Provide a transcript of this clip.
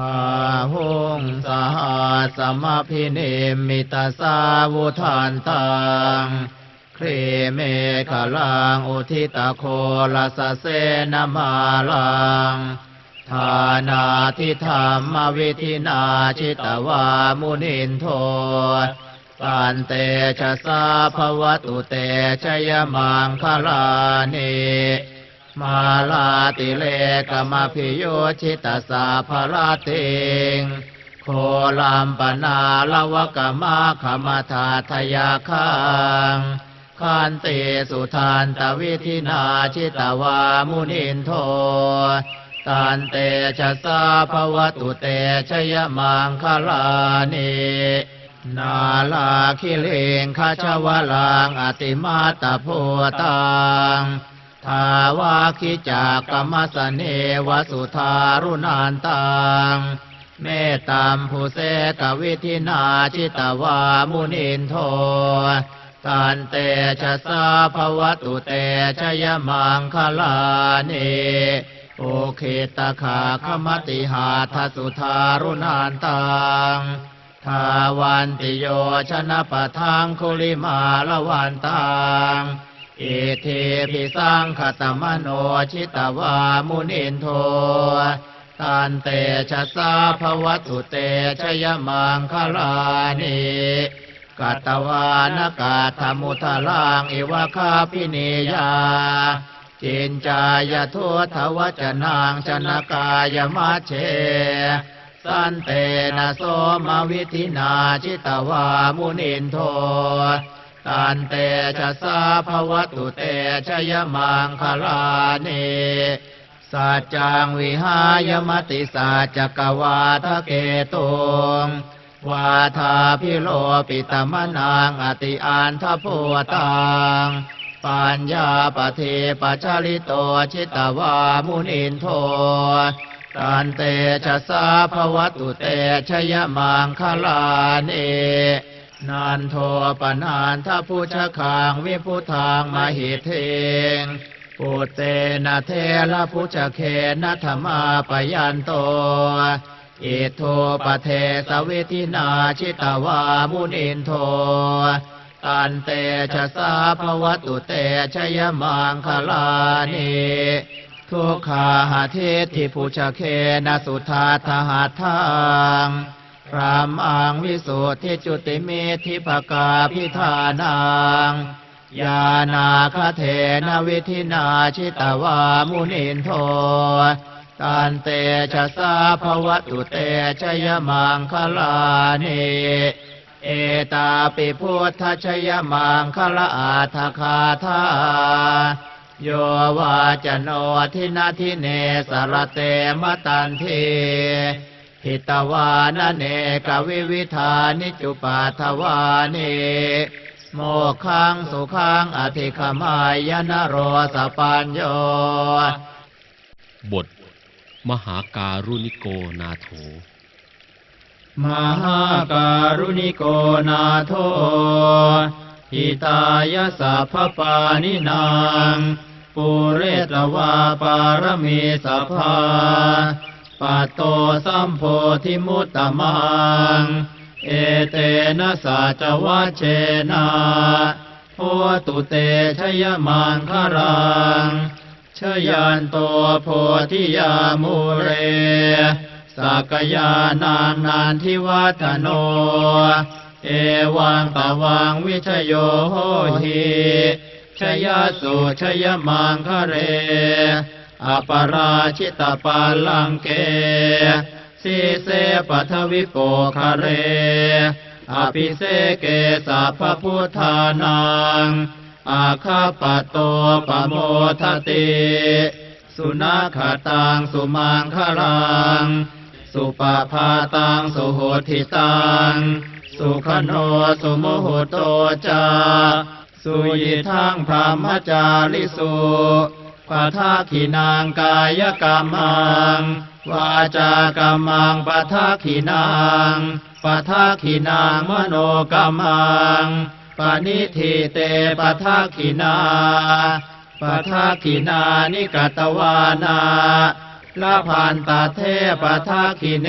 อาหุงสหัสมพิเนมิตาสาวุทานตังครีเมฆลังอุทิตโคลสเสนมาลังทานาทิธรรมวิธินาชิตวามุนินโทปันเตชะสาภวตุเตชยมังคลานิ มาลาติเลกมพิโยชิตสาภลาติงโคลัมปนาลวกมาขมทาทยาคังคันเตสุทานตวิธินาชิตวามุนินโทตันเตชะสาภวตุเตชยมังคลานินาลาคิเลงคาชวลังอติมาตโพตัง ทาวาคิจากกรรมสเนวสุธารุนานตังเมตตามผู้เสกวิธินาชิตวามุนินโทตันเตชะสาภวตุเตชยมังคลานิโอเคตขาคมติหาทสุธารุนานตังทาวันติโยชนะปะทังคุลิมาละวันตัง อิเทปิสังขตมโนชิตวามุนินโทตันเตชะสาภวตุเตชยมังคลานิกัตวานกาธมุทลังอิวะคาพิเนยาจินจายโททวจนางชนกายมัชเช สันเตนะโสมวิธินาชิตวามุนินโท ตันเตชะสาภวตุเตชยมังคลานิสัจจังวิหายมติสัจกวาทะเกตุงวาทาพิโลปิตมนางอติอันทโพตังปัญญาปเทปชาลิโตชิตวามุนินโทตันเตชะสาภวตุเตชยมังคลานิ นันโทปนานทพุชคางวิพุทางมหิเทงปุตเตนะเทระพุชเคนะธรรมาปยันโตอิโทปเทสวิธินาชิตวามุนินโทตันเตชะสาภวตุเตชยมังคลานิทุกขาหาเทติพุชเคนะสุธาทหาทาง รามอังวิสุทธิจุติเมธิภกาพิธานังยานาคเทนวิธินาชิตวามุนินโทตันเตชะสาภวตุเตชยมังคลานิเอตาปิพุทธชยมังคลาอาทคาทาโยวาจโนทินาทิเนสรเตมตันเท หิตวานเนกวิวิธานิจุปาทวานิโมขังสุขังอธิขมายนโรสปัญโยบท มหาการุณิโกนาโถ มหาการุณิโกนาโทหิตายาสัพพปานินางปุเรตวาปารมีสัพพา ปัตโตสัมโพธิมุตตมัง เอเตนะสัจวัชเชนะโหตุเตชยมังคารังชยันโตโพธิยามูเรสักยานานนานทิวัฒโน เอวังตวังวิชโยโหหิชยสุชยมังคะเร อปราชิตปาลังเกสีเสปัทวิโปคะเร อภิเสเกสัพพุทธานัง อาคาปโตปโมทติ สุนัขตังสุมังคลัง สุปาพาตังสุโหทิตัง สุขโนสุโมโหโตจา สุยิทังพรหมจาริสุ ปะทาขินางกายกรรมัง วาจากรรมังปะทาขินางปะทาขินางมโนกรรมังปานิทิเตปะทาขินาปะทาขินานิกตวานาละพันตาเทปทาคิเน